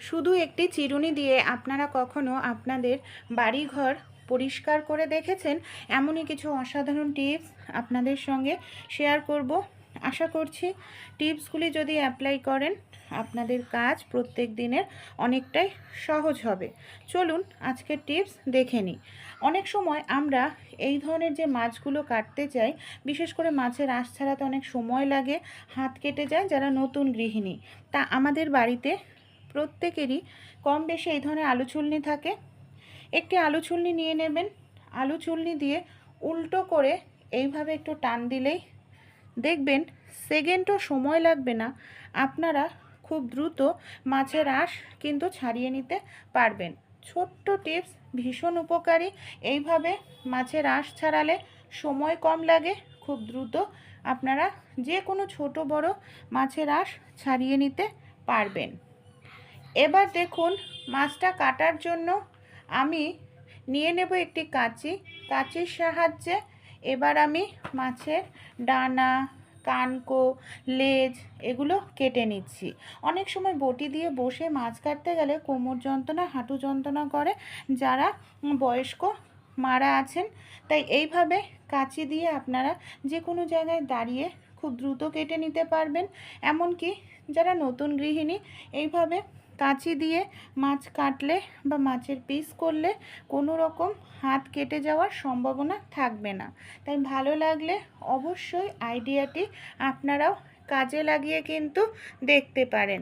শুধু একটি চিরুনি দিয়ে আপনারা কখনো আপনাদের বাড়িঘর পরিষ্কার করে দেখেছেন? এমনই কিছু অসাধারণ টিপস আপনাদের সঙ্গে শেয়ার করব। আশা করছি টিপসগুলি যদি অ্যাপ্লাই করেন, আপনাদের কাজ প্রত্যেক দিনের অনেকটাই সহজ হবে। চলুন আজকের টিপস দেখে নিই। অনেক সময় আমরা এই ধরনের যে মাছগুলো কাটতে চাই, বিশেষ করে মাছের আঁশ ছাড়াতে অনেক সময় লাগে, হাত কেটে যায় যারা নতুন গৃহিণী। তা আমাদের বাড়িতে প্রত্যেকেরই কম বেশি এই ধরনের আলু চুলনি থাকে। একটি আলু চুলনি নিয়ে নেবেন। আলু চুলনি দিয়ে উল্টো করে এইভাবে একটু টান দিলেই দেখবেন সেকেন্ডও সময় লাগবে না। আপনারা খুব দ্রুত মাছের আঁশ কিন্তু ছাড়িয়ে নিতে পারবেন। ছোট্ট টিপস, ভীষণ উপকারী। এইভাবে মাছের আঁশ ছাড়ালে সময় কম লাগে। খুব দ্রুত আপনারা যে কোনো ছোট বড় মাছের আঁশ ছাড়িয়ে নিতে পারবেন। এবার দেখুন মাছটা কাটার জন্য আমি নিয়ে নেব একটি কাঁচি। কাঁচির সাহায্যে এবার আমি মাছের ডানা, কানকো, লেজ এগুলো কেটে নিচ্ছি। অনেক সময় বটি দিয়ে বসে মাছ কাটতে গেলে কোমর যন্ত্রণা, হাঁটু যন্ত্রণা করে। যারা বয়স্ক মারা আছেন, তাই এইভাবে কাঁচি দিয়ে আপনারা যে কোনো জায়গায় দাঁড়িয়ে খুব দ্রুত কেটে নিতে পারবেন। এমনকি যারা নতুন গৃহিণী, এইভাবে কাঁচি দিয়ে মাছ কাটলে বা মাছের পিস করলে কোনো রকম হাত কেটে যাওয়ার সম্ভাবনা থাকবে না। তাই ভালো লাগলে অবশ্যই আইডিয়াটি আপনারাও কাজে লাগিয়ে কিন্তু দেখতে পারেন।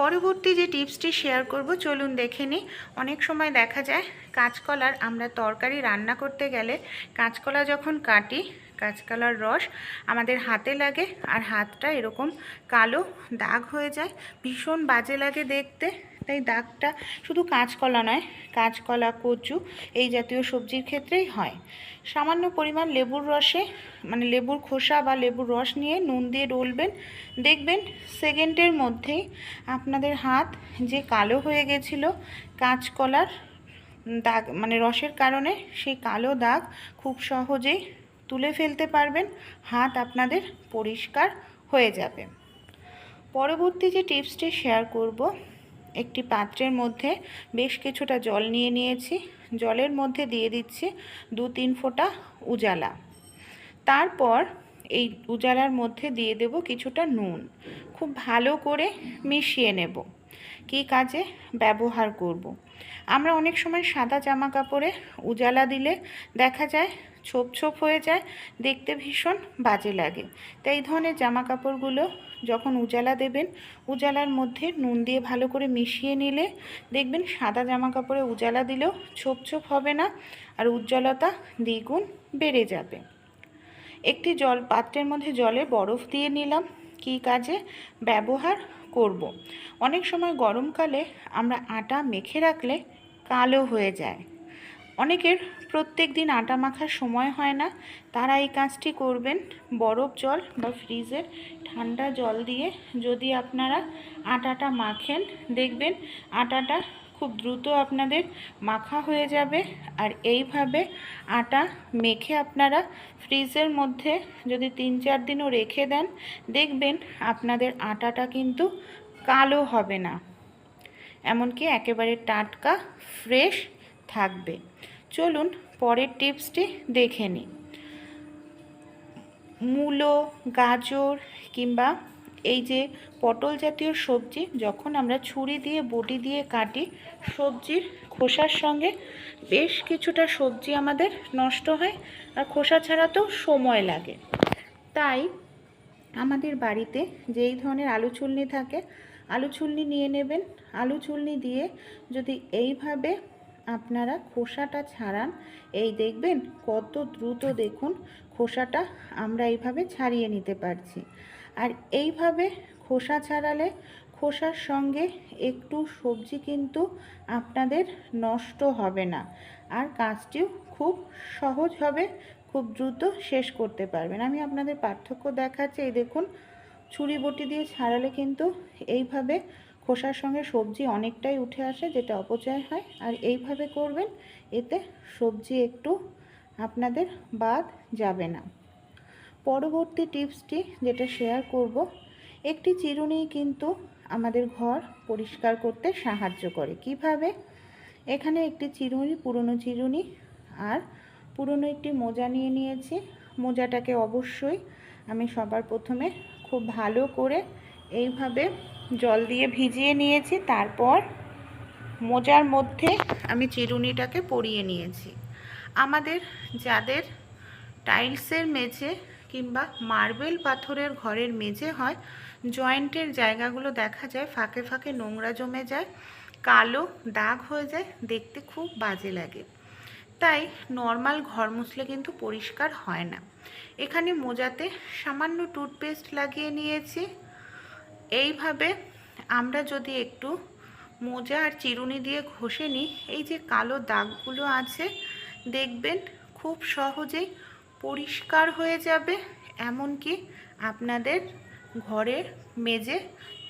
পরবর্তী যে টিপসটি শেয়ার করব, চলুন দেখে নিই। অনেক সময় দেখা যায়, কাঁচকলার আমরা তরকারি রান্না করতে গেলে কাঁচকলা যখন কাটি কাঁচকলার রস আমাদের হাতে লাগে আর হাতটা এরকম কালো দাগ হয়ে যায়, ভীষণ বাজে লাগে দেখতে। তাই দাগটা শুধু কাঁচকলা নয়, কাঁচকলা, কচু এই জাতীয় সবজির ক্ষেত্রেই হয়। সামান্য পরিমাণ লেবুর রসে মানে লেবুর খোসা বা লেবুর রস নিয়ে নুন দিয়ে ডলবেন। দেখবেন সেকেন্ডের মধ্যেই আপনাদের হাত যে কালো হয়ে গেছিল কাঁচকলার দাগ মানে রসের কারণে সেই কালো দাগ খুব সহজেই তুলে ফেলতে পারবেন, হাত আপনাদের পরিষ্কার হয়ে যাবে। পরবর্তী যে টিপসটি শেয়ার করব, একটি পাত্রের মধ্যে বেশ কিছুটা জল নিয়ে নিয়েছি। জলের মধ্যে দিয়ে দিচ্ছি দু তিন ফোঁটা উজালা। তারপর এই উজালার মধ্যে দিয়ে দেব কিছুটা নুন। খুব ভালো করে মিশিয়ে নেব। কী কাজে ব্যবহার করব। আমরা অনেক সময় সাদা জামা কাপড়ে উজালা দিলে দেখা যায় ছোপ ছোপ হয়ে যায়, দেখতে ভীষণ বাজে লাগে। তাই এই ধরনের জামা কাপড়গুলো যখন উজালা দেবেন, উজালার মধ্যে নুন দিয়ে ভালো করে মিশিয়ে নিলে দেখবেন সাদা জামা কাপড়ে উজালা দিলেও ছোপ ছোপ হবে না আর উজ্জ্বলতা দ্বিগুণ বেড়ে যাবে। একটি জল, পাত্রের মধ্যে জলে বরফ দিয়ে নিলাম, কী কাজে? ব্যবহার করব। অনেক সময় গরমকালে আমরা আটা মেখে রাখলে কালো হয়ে যায়। অনেকের প্রত্যেক দিন আটা মাখার সময় হয় না। তারা এই কাজটি করবেন বরফ জল বা ফ্রিজের ঠান্ডা জল দিয়ে। যদি আপনারা আটাটা মাখেন, দেখবেন আটাটা খুব দ্রুত আপনাদের মাখা হয়ে যাবে। আর এইভাবে আটা মেখে আপনারা ফ্রিজের মধ্যে যদি তিন চার দিনও রেখে দেন, দেখবেন আপনাদের আটাটা কিন্তু কালো হবে না। এমনকি একেবারে টাটকা, ফ্রেশ থাকবে। চলুন পরের টিপসটি দেখে নিই। মূলো, গাজর কিংবা এই যে পটল জাতীয় সবজি, যখন আমরা ছুরি দিয়ে, বটি দিয়ে কাটি, সবজির খোসার সঙ্গে বেশ কিছুটা সবজি আমাদের নষ্ট হয় আর খোসা ছাড়াতেও সময় লাগে। তাই আমাদের বাড়িতে যেই ধরনের আলু চুলনি থাকে, আলু চুলনি নিয়ে নেবেন। আলু চুলনি দিয়ে যদি এইভাবে আপনারা খোসাটা ছাড়ান। এই দেখবেন কত দ্রুত দেখুন খোসাটা আমরা এইভাবে ছাড়িয়ে নিতে পারছি। আর এইভাবে খোসা ছাড়ালে খোসার সঙ্গে একটু সবজি কিন্তু আপনাদের নষ্ট হবে না। আর কাজটিও খুব সহজ হবে, খুব দ্রুত শেষ করতে পারবেন। আমি আপনাদের পার্থক্য দেখাচ্ছি। এই দেখুন, ছুরি বটি দিয়ে ছাড়ালে কিন্তু এইভাবে খোসার সঙ্গে সবজি অনেকটাই উঠে আসে, যেটা অপচয় হয়। আর এইভাবে করবেন, এতে সবজি একটু আপনাদের বাদ যাবে না। পরবর্তী টিপসটি যেটা শেয়ার করব, একটি চিরুনি কিন্তু আমাদের ঘর পরিষ্কার করতে সাহায্য করে। কীভাবে? এখানে একটি চিরুনি, পুরনো চিরুনি, আর পুরনো একটি মোজা নিয়ে নিয়েছি। মোজাটাকে অবশ্যই আমি সবার প্রথমে খুব ভালো করে এইভাবে জল দিয়ে ভিজিয়ে নিয়েছি, তারপর মোজার মধ্যে আমি চিরুনিটাকে পরিয়ে নিয়েছি। আমাদের যাদের টাইলসের মেঝে কিংবা মার্বেল পাথরের ঘরের মেঝে হয়, জয়েন্টের জায়গাগুলো দেখা যায়, ফাঁকে ফাঁকে নোংরা জমে যায়, কালো দাগ হয়ে যায়, দেখতে খুব বাজে লাগে। তাই নর্মাল ঘর মুছলে কিন্তু পরিষ্কার হয় না। এখানে মোজাতে সামান্য টুথপেস্ট লাগিয়ে নিয়েছি এইভাবে আমরা যদি একটু মোজা আর চিরুনি দিয়ে ঘষে নিই, এই যে কালো দাগগুলো আছে, দেখবেন খুব সহজেই পরিষ্কার হয়ে যাবে, এমনকি আপনাদের ঘরের মেজে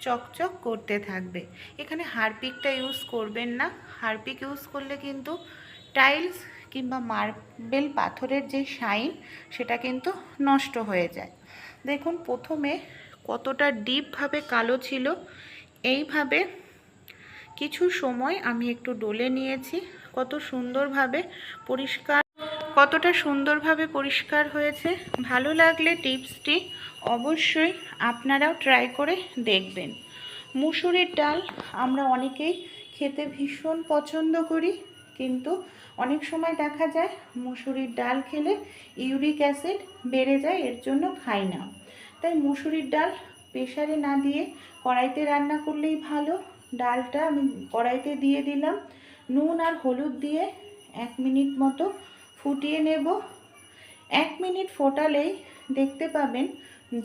চকচক করতে থাকবে। এখানে হারপিকটা ইউজ করবেন না। হারপিক ইউজ করলে কিন্তু টাইলস কিংবা মার্বেল পাথরের যে শাইন, সেটা কিন্তু নষ্ট হয়ে যায়। দেখুন, প্রথমে কতটা ডিপভাবে কালো ছিল, এইভাবে কিছু সময় আমি একটু ডলে নিয়েছি। কত সুন্দরভাবে পরিষ্কার, কতটা সুন্দরভাবে পরিষ্কার হয়েছে। ভালো লাগলে টিপসটি অবশ্যই আপনারাও ট্রাই করে দেখবেন। মুসুরির ডাল আমরা অনেকেই খেতে ভীষণ পছন্দ করি, কিন্তু অনেক সময় দেখা যায় মুসুরির ডাল খেলে ইউরিক অ্যাসিড বেড়ে যায়, এর জন্য খাই না। তাই মুসুরির ডাল প্রেশারে না দিয়ে কড়াইতে রান্না করলেই ভালো। ডালটা আমি কড়াইতে দিয়ে দিলাম। নুন আর হলুদ দিয়ে এক মিনিট মতো ফুটিয়ে নেব। এক মিনিট ফোটালেই দেখতে পাবেন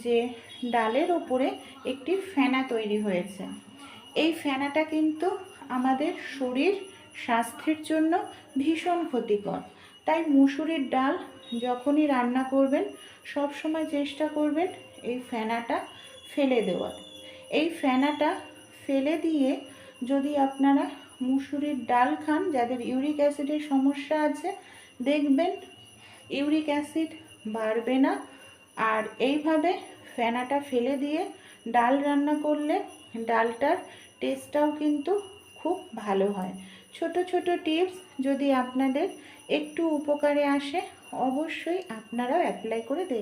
যে ডালের ওপরে একটি ফেনা তৈরি হয়েছে। এই ফেনাটা কিন্তু আমাদের শরীর স্বাস্থ্যের জন্য ভীষণ ক্ষতিকর। তাই মুসুরির ডাল যখনই রান্না করবেন, সব সময় চেষ্টা করবেন এই ফেনাটা ফেলে দেওয়ার। এই ফেনাটা ফেলে দিয়ে যদি আপনারা মুসুরির ডাল খান, যাদের ইউরিক অ্যাসিডের সমস্যা আছে, দেখবেন ইউরিক অ্যাসিড বাড়বে না। আর এইভাবে ফেনাটা ফেলে দিয়ে ডাল রান্না করলে ডালটার টেস্টটাও কিন্তু খুব ভালো হয়। ছোট ছোট টিপস যদি আপনাদের একটু উপকারে আসে অবশ্যই আপনারাও অ্যাপ্লাই করে দেখ